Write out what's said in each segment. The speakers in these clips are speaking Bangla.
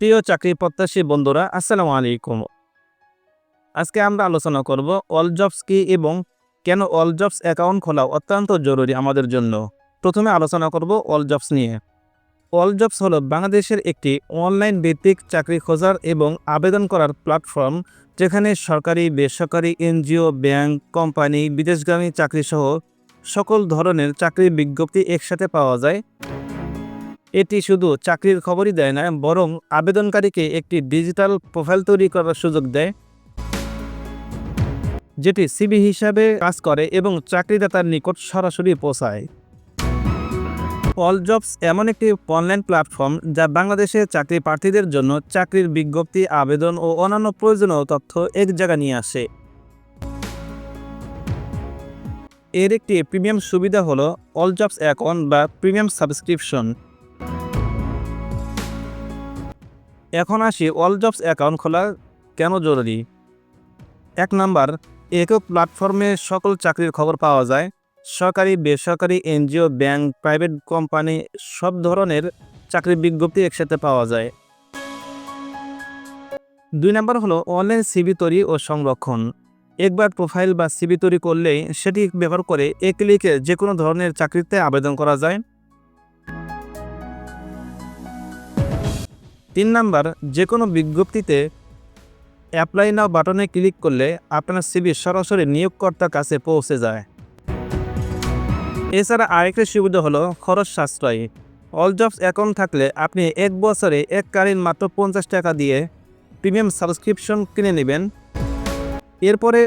প্রিয় চাকরি প্রত্যাশী বন্ধুরা, আসসালামু আলাইকুম। আজকে আমরা আলোচনা করব অল জবস কি এবং কেন অল জবস অ্যাকাউন্ট খোলা অত্যন্ত জরুরি আমাদের জন্য। প্রথমে আলোচনা করব অল জবস নিয়ে। অল জবস হলো বাংলাদেশের একটি অনলাইন ভিত্তিক চাকরি খোঁজার এবং আবেদন করার প্ল্যাটফর্ম, যেখানে সরকারি, বেসরকারি, এনজিও, ব্যাংক, কোম্পানি, বিদেশগামী চাকরিসহ সকল ধরনের চাকরির বিজ্ঞপ্তি একসাথে পাওয়া যায়। এটি শুধু চাকরির খবরই দেয় না, বরং আবেদনকারীকে একটি ডিজিটাল প্রোফাইল তৈরি করার সুযোগ দেয়, যেটি সিবি হিসাবে কাজ করে এবং চাকরিদাতার নিকট সরাসরি পৌঁছায়। অল জবস এমন একটি অনলাইন প্ল্যাটফর্ম যা বাংলাদেশের চাকরি প্রার্থীদের জন্য চাকরির বিজ্ঞপ্তি, আবেদন ও অন্যান্য প্রয়োজনীয় তথ্য এক জায়গায় নিয়ে আসে। এর একটি প্রিমিয়াম সুবিধা হলো অল জবস অ্যাকাউন্ট বা প্রিমিয়াম সাবস্ক্রিপশন। এখন আসি অল জবস অ্যাকাউন্ট খোলা কেন জরুরি? এক নাম্বার, একক প্ল্যাটফর্মে সকল চাকরির খবর পাওয়া যায়। সরকারি, বেসরকারি, এনজিও, ব্যাংক প্রাইভেট কোম্পানি সব ধরনের চাকরির বিজ্ঞপ্তি একসাথে পাওয়া যায়। দুই নাম্বার হলো অনলাইন সিবি তৈরি ও সংরক্ষণ। একবার প্রোফাইল বা সিবি তৈরি করলেই সেটি ব্যবহার করে এক ক্লিকে যে কোনো ধরনের চাকরিতে আবেদন করা যায়। তিন নাম্বার যে কোনো বিজ্ঞপ্তিতে অ্যাপ্লাই নাও বাটনে ক্লিক করলে আপনার সিবি সরাসরি নিয়োগকর্তার কাছে পৌঁছে যায়। এছাড়া আরেকটি সুবিধা হলো খরচ সাশ্রয়ী। অল জবস অ্যাকাউন্ট থাকলে আপনি এক বছরে এককালীন মাত্র পঞ্চাশ টাকা দিয়ে প্রিমিয়াম সাবস্ক্রিপশন কিনে নেবেন। এরপরে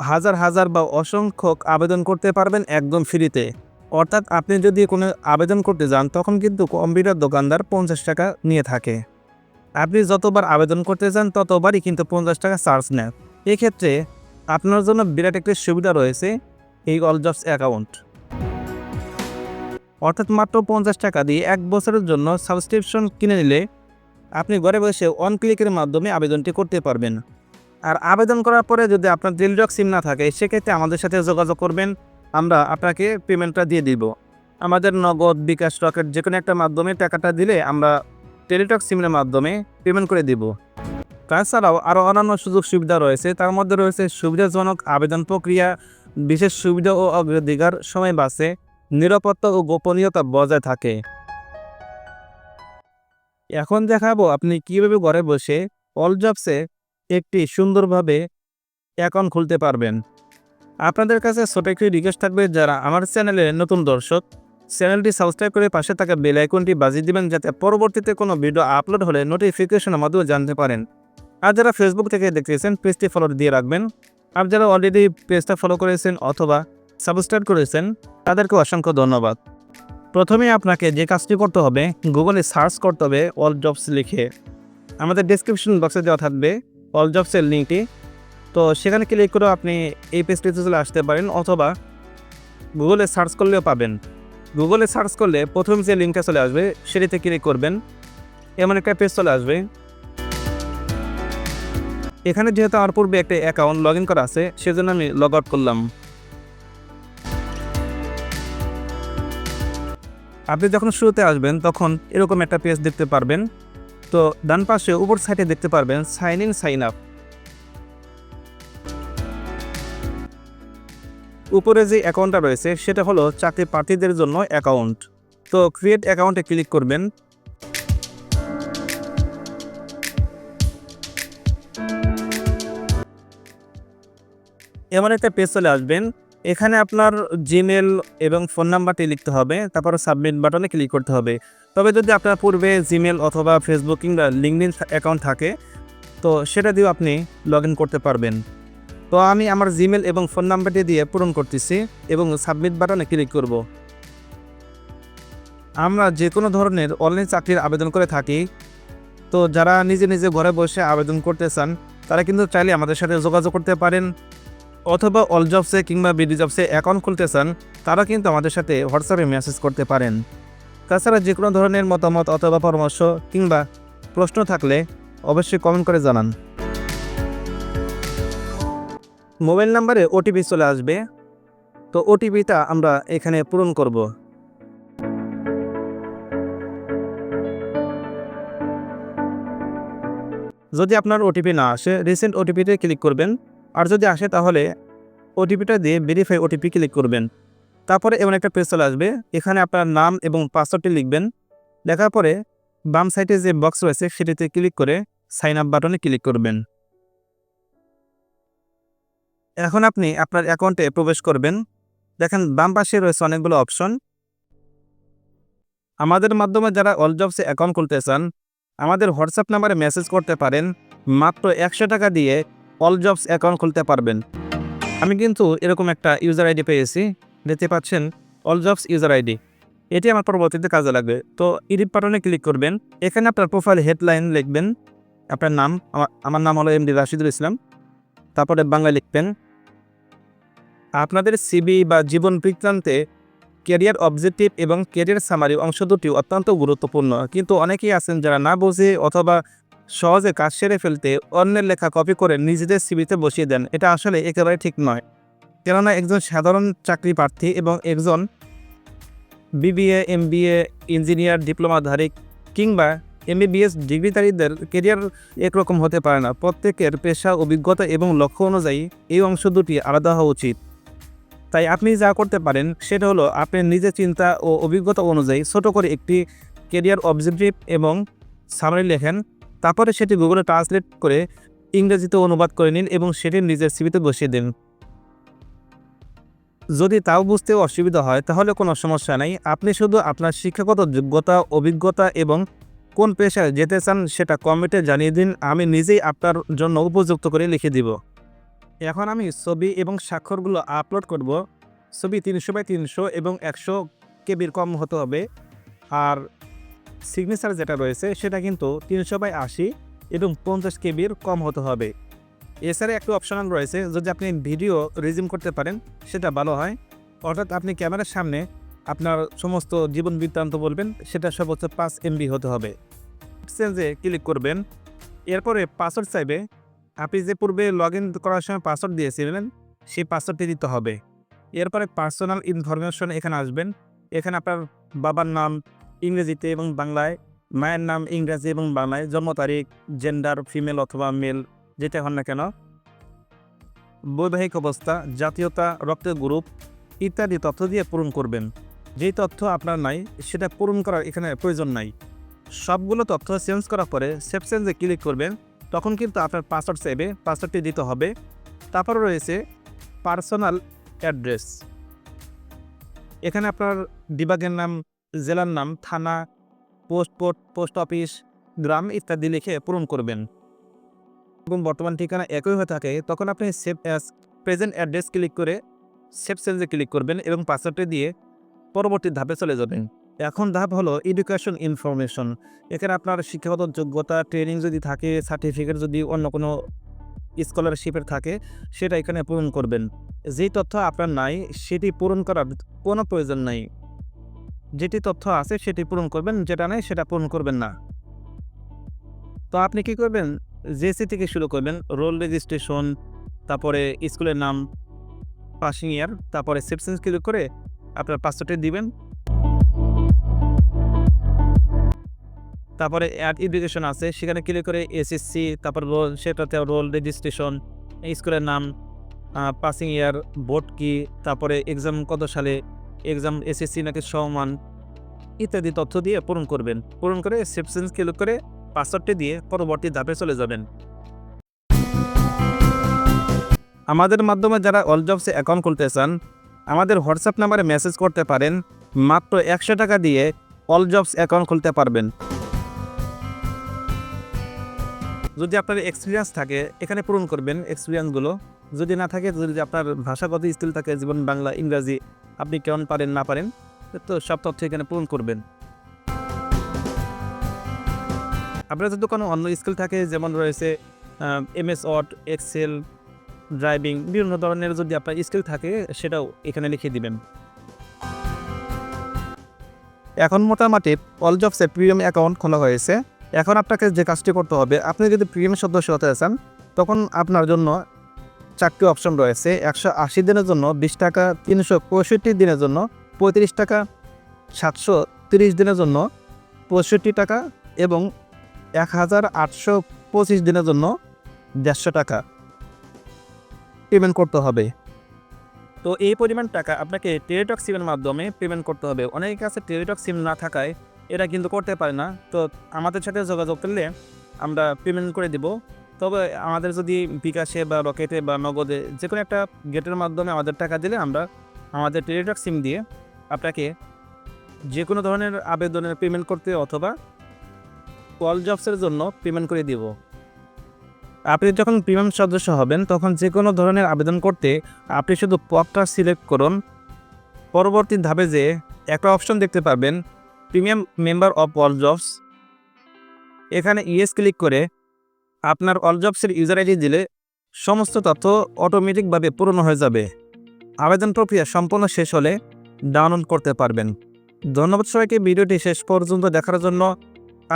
হাজার হাজার বা অসংখ্য আবেদন করতে পারবেন একদম ফ্রিতে। অর্থাৎ আপনি যদি কোনো আবেদন করতে যান, তখন কিন্তু কম্পিউটার দোকানদার পঞ্চাশ টাকা নিয়ে থাকে। আপনি যতবার আবেদন করতে চান, ততবারই কিন্তু পঞ্চাশ টাকা চার্জ নেয় এক্ষেত্রে আপনার জন্য বিরাট একটি সুবিধা রয়েছে, এই অল জবস অ্যাকাউন্ট অর্থাৎ মাত্র পঞ্চাশ টাকা দিয়ে এক বছরের জন্য সাবস্ক্রিপশন কিনে নিলে আপনি ঘরে বসে অন ক্লিকের মাধ্যমে আবেদনটি করতে পারবেন। আর আবেদন করার পরে যদি আপনার টেলিটক সিম না থাকে, সেক্ষেত্রে আমাদের সাথে যোগাযোগ করবেন, আমরা আপনাকে পেমেন্টটা দিয়ে দিব। আমাদের নগদ, বিকাশ, রকেট যে কোনো একটা মাধ্যমে টাকাটা দিলে আমরা টেলিটক সিমের মাধ্যমে পেমেন্ট করে দিব। তাছাড়াও আরও অন্যান্য সুযোগ সুবিধা রয়েছে। তার মধ্যে রয়েছে সুবিধাজনক আবেদন প্রক্রিয়া, বিশেষ সুবিধা ও অগ্রাধিকার, সময় বাসে নিরাপত্তা ও গোপনীয়তা বজায় থাকে। এখন দেখাবো আপনি কীভাবে ঘরে বসে অল জবসে একটি সুন্দরভাবে অ্যাকাউন্ট খুলতে পারবেন। আপনাদের কাছে ছোট একটি রিকোয়েস্ট থাকবে যারা আমার চ্যানেলে নতুন দর্শক চ্যানেলটি সাবস্ক্রাইব করে পাশে থাকা বেল আইকনটি বাজিয়ে দিবেন যাতে পরবর্তীতে কোনো ভিডিও আপলোড হলে নোটিফিকেশনের মাধ্যমে জানতে পারেন। আর যারা ফেসবুক থেকে দেখতেছেন পেজটি ফলো দিয়ে রাখবেন। আর যারা অলরেডি পেজটা ফলো করেছেন অথবা সাবস্ক্রাইব করেছেন তাদেরকে অসংখ্য ধন্যবাদ। প্রথমে আপনাকে যে কাজটি করতে হবে গুগলে সার্চ করতে হবে অল জবস লিখে। আমাদের ডিসক্রিপশন বক্সে দেওয়া থাকবে অল জবসের লিঙ্কটি। তো সেখানে ক্লিক করে আপনি এই পেজটিতে চলে আসতে পারেন অথবা গুগলে সার্চ করলেও পাবেন। গুগলে সার্চ করলে প্রথম যে লিঙ্কটা চলে আসবে, সেটিতে ক্লিক করবেন। এমন একটা পেজ চলে আসবে। এখানে যেহেতু আমার পূর্বে একটা অ্যাকাউন্ট লগ ইন করা আছে, সেজন্য আমি লগ আউট করলাম। আপনি যখন শুরুতে আসবেন, তখন এরকম একটা পেজ দেখতে পারবেন। তো ডান পাশে উপর সাইডে দেখতে পারবেন সাইন ইন সাইন আপ উপরে যে অ্যাকাউন্টটা রয়েছে, সেটা হলো চাকরি প্রার্থীদের জন্য অ্যাকাউন্ট। তো ক্রিয়েট অ্যাকাউন্টে ক্লিক করবেন। এমন একটা পেজ চলে আসবেন। এখানে আপনার জিমেল এবং ফোন নাম্বারটি লিখতে হবে, তারপর সাবমিট বাটনে ক্লিক করতে হবে। তবে যদি আপনার পূর্বে জিমেল অথবা ফেসবুক কিংবা লিঙ্কডিন অ্যাকাউন্ট থাকে, তো সেটা দিয়েও আপনি লগ করতে পারবেন। তো আমি আমার জিমেল এবং ফোন নাম্বারটি দিয়ে পূরণ করতেছি এবং সাবমিট বাটনে ক্লিক করব। আমরা যে কোনো ধরনের অনলাইন চাকরির আবেদন করে থাকি। তো যারা নিজে নিজে ঘরে বসে আবেদন করতে চান, তারা কিন্তু চাইলে আমাদের সাথে যোগাযোগ করতে পারেন। অথবা অল জবসে কিংবা বিডি জবসে অ্যাকাউন্ট খুলতে চান, তারা কিন্তু আমাদের সাথে হোয়াটসঅ্যাপে মেসেজ করতে পারেন। তাছাড়া যে কোনো ধরনের মতামত অথবা পরামর্শ কিংবা প্রশ্ন থাকলে অবশ্যই কমেন্ট করে জানান। মোবাইল নাম্বারে ওটিপি চলে আসবে। তো ওটিপিটা আমরা এখানে পূরণ করব। যদি আপনার ওটিপি না আসে রিসেন্ট ওটিপিতে ক্লিক করবেন। আর যদি আসে, তাহলে ওটিপিটা দিয়ে ভেরিফাই ওটিপি ক্লিক করবেন। তারপরে এমন একটা পেজ চলে আসবে। এখানে আপনার নাম এবং পাসওয়ার্ডটি লিখবেন। লেখার পরে বাম সাইডে যে বক্স রয়েছে, সেটিতে ক্লিক করে সাইন আপ বাটনে ক্লিক করবেন। এখন আপনি আপনার অ্যাকাউন্টে প্রবেশ করবেন। দেখেন, বাম পাশে রয়েছে অনেকগুলো অপশন আমাদের মাধ্যমে যারা অল জবসে অ্যাকাউন্ট খুলতে চান, আমাদের হোয়াটসঅ্যাপ নাম্বারে মেসেজ করতে পারেন। মাত্র একশো টাকা দিয়ে অল জবস অ্যাকাউন্ট খুলতে পারবেন। আমি কিন্তু এরকম একটা ইউজার আইডি পেয়েছি। দেখতে পাচ্ছেন অল জবস ইউজার আইডি এটি আমার পরবর্তীতে কাজে লাগবে। তো ইডিট বাটনে ক্লিক করবেন। এখানে আপনার প্রোফাইল হেডলাইন লিখবেন। আপনার নাম, আমার নাম হলো এম ডি রাশিদুল ইসলাম। তারপরে বাংলায় লিখবেন, আপনাদের সিবি বা জীবন বৃত্তান্তে ক্যারিয়ার অবজেক্টিভ এবং ক্যারিয়ার সামারি অংশ দুটি অত্যন্ত গুরুত্বপূর্ণ। কিন্তু অনেকেই আছেন যারা না বোঝে অথবা সহজে কাজ সেরে ফেলতে অন্যের লেখা কপি করে নিজেদের সিবিতে বসিয়ে দেন। এটা আসলে একেবারে ঠিক নয়। কেননা একজন সাধারণ চাকরি প্রার্থী এবং একজন বিবিএ এমবিএ ইঞ্জিনিয়ার ডিপ্লোমাধারী কিংবা এমবিবিএস ডিগ্রিধারীদের কেরিয়ার একরকম হতে পারে না। প্রত্যেকের পেশা, অভিজ্ঞতা এবং লক্ষ্য অনুযায়ী এই অংশ দুটি আলাদা হওয়া উচিত। তাই আপনি যা করতে পারেন, সেটা হলো আপনি নিজের চিন্তা ও অভিজ্ঞতা অনুযায়ী ছোট করে একটি কেরিয়ার অবজেক্টিভ এবং সামারি লেখেন। তারপরে সেটি গুগলে ট্রান্সলেট করে ইংরেজিতে অনুবাদ করে নিন এবং সেটি নিজের সিবিতে বসিয়ে দিন। যদি তাও বুঝতে অসুবিধা হয়, তাহলে কোনো সমস্যা নেই। আপনি শুধু আপনার শিক্ষাগত যোগ্যতা, অভিজ্ঞতা এবং কোন পেশায় যেতে চান সেটা কমেন্টে জানিয়ে দিন, আমি নিজেই আপনার জন্য উপযুক্ত করে লিখে দিব। এখন আমি ছবি এবং স্বাক্ষরগুলো আপলোড করব। ছবি তিনশো বাই তিনশো এবং একশো কেবির কম হতে হবে। আর সিগনেচার যেটা রয়েছে সেটা কিন্তু তিনশো বাই আশি এবং পঞ্চাশ কেবির কম হতে হবে। এছাড়া একটু অপশনাল রয়েছে, যদি আপনি ভিডিও রিজিম করতে পারেন, সেটা ভালো হয়। অর্থাৎ আপনি ক্যামেরার সামনে আপনার সমস্ত জীবন বৃত্তান্ত বলবেন, সেটা সর্বোচ্চ পাঁচ এমবি হতে হবে। চেঞ্জে ক্লিক করবেন। এরপরে পাসওয়ার্ড চাইবে। আপনি যে পূর্বে লগ ইন করার সময় পাসওয়ার্ড দিয়েছিলেন, সেই পাসওয়ার্ডটি দিতে হবে। এরপরে পার্সোনাল ইনফরমেশন এখানে আসবেন। এখানে আপনার বাবার নাম ইংরেজিতে এবং বাংলায়, মায়ের নাম ইংরেজি এবং বাংলায়, জন্ম তারিখ জেন্ডার ফিমেল অথবা মেল যেটা হন না কেন। বৈবাহিক অবস্থা, জাতীয়তা, রক্তের গ্রুপ ইত্যাদি তথ্য দিয়ে পূরণ করবেন। যেই তথ্য আপনার নাই, সেটা পূরণ করার এখানে প্রয়োজন নাই। সবগুলো তথ্য চেঞ্জ করার পরে সেভ চেঞ্জে ক্লিক করবেন, তখন কিন্তু আপনার পাসওয়ার্ড সেভে পাসওয়ার্ডটি দিতে হবে। তারপর রয়েছে পার্সোনাল অ্যাড্রেস। এখানে আপনার বিভাগের নাম, জেলার নাম, থানা, পোস্ট পোস্ট পোস্ট অফিস, গ্রাম ইত্যাদি লিখে পূরণ করবেন। এবং বর্তমান ঠিকানা একই হয়ে থাকে, তখন আপনি save as present address click করে সেভ চেঞ্জে ক্লিক করবেন এবং পাসওয়ার্ডটি দিয়ে পরবর্তী ধাপে চলে যাবেন। এখন ধাপ হলো এডুকেশন ইনফরমেশন এখানে আপনার শিক্ষাগত যোগ্যতা ট্রেনিং যদি থাকে সার্টিফিকেট যদি অন্য কোনো স্কলারশিপের থাকে, সেটা এখানে পূরণ করবেন। যেই তথ্য আপনার নাই, সেটি পূরণ করার কোনো প্রয়োজন নাই। যেটি তথ্য আছে, সেটি পূরণ করবেন, যেটা নেই, সেটা পূরণ করবেন না। তো আপনি কি করবেন? জেসি থেকে শুরু করবেন রোল রেজিস্ট্রেশন তারপরে স্কুলের নাম পাসিং ইয়ার তারপরে সেপসেন্স ক্লিক করে আপনার পাসওয়ার্ডটি দিবেন। তারপরে অ্যাড এডুকেশন আছে, সেখানে ক্লিক করে এসএসসি তারপর রোল সেটাতে রোল রেজিস্ট্রেশন স্কুলের নাম পাসিং ইয়ার বোর্ড কি, তারপরে এক্সাম কত সালে এক্সাম এসএসসি নাকি সমান, ইত্যাদি তথ্য দিয়ে পূরণ করবেন। পূরণ করে সেপশন ক্লিক করে পাসওয়ার্ডটি দিয়ে পরবর্তী ধাপে চলে যাবেন। আমাদের মাধ্যমে যারা অল জবসে অ্যাকাউন্ট খুলতে চান আমাদের হোয়াটসঅ্যাপ নাম্বারে মেসেজ করতে পারেন। মাত্র একশো টাকা দিয়ে অল জবস অ্যাকাউন্ট খুলতে পারবেন। যদি আপনার এক্সপিরিয়েন্স থাকে, এখানে পূরণ করবেন এক্সপিরিয়েন্সগুলো যদি না থাকে, যদি আপনার ভাষাগত স্কিল থাকে, যেমন বাংলা, ইংরাজি, আপনি কেমন পারেন, না পারেন, তো সব তথ্য এখানে পূরণ করবেন। আপনার যদি কোনো অন্য স্কিল থাকে, যেমন রয়েছে M S Word Excel driving বিভিন্ন ধরনের যদি আপনার স্কিল থাকে, সেটাও এখানে লিখে দিবেন। এখন মোটামুটি অল জবসে প্রিমিয়াম অ্যাকাউন্ট খোলা হয়েছে। এখন আপনাকে যে কাজটি করতে হবে, আপনি যদি প্রিমিয়াম সদস্য হতে চান, তখন আপনার জন্য চারটি অপশন রয়েছে। একশো আশি দিনের জন্য বিশ টাকা, তিনশো পঁয়ষট্টি দিনের জন্য পঁয়ত্রিশ টাকা, সাতশো তিরিশ দিনের জন্য পঁয়ষট্টি টাকা এবং এক হাজার আটশো পঁচিশ দিনের জন্য দেড়শো টাকা। পেমেন্ট করতে হবে। তো এই পরিমাণ টাকা আপনাকে টেলিটক সিমের মাধ্যমে পেমেন্ট করতে হবে। অনেকের কাছে টেলিটক সিম না থাকায় এরা কিন্তু করতে পারে না। তো আমাদের সাথে যোগাযোগ করলে আমরা পেমেন্ট করে দিব। তবে আমাদের যদি বিকাশে বা রকেটে বা নগদে যে কোনো একটা গেটের মাধ্যমে আমাদের টাকা দিলে আমরা আমাদের টেলিটক সিম দিয়ে আপনাকে যে কোনো ধরনের আবেদনের পেমেন্ট করতে অথবা কল জবসের জন্য পেমেন্ট করে দিব। আপনি যখন প্রিমিয়াম সদস্য হবেন, তখন যে কোনো ধরনের আবেদন করতে আপনি শুধু পদটা সিলেক্ট করুন। পরবর্তী ধাপে যে একটা অপশন দেখতে পাবেন premium member of all jobs. এখানে ইয়েস ক্লিক করে আপনার অল জবসের ইউজার আইডি দিলে সমস্ত তথ্য অটোমেটিকভাবে পূরণ হয়ে যাবে। আবেদন প্রক্রিয়া সম্পূর্ণ শেষ হলে ডাউনলোড করতে পারবেন। ধন্যবাদ সবাইকে, ভিডিওটি শেষ পর্যন্ত দেখার জন্য।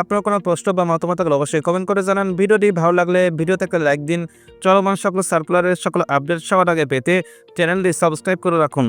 আপনার কোনো প্রশ্ন বা মতামত থাকলে অবশ্যই কমেন্ট করে জানান। ভিডিওটি ভালো লাগলে ভিডিও থেকে লাইক দিন। চলমান সকল সার্কুলারের সকল আপডেট সবার আগে পেতে চ্যানেলটি সাবস্ক্রাইব করে রাখুন।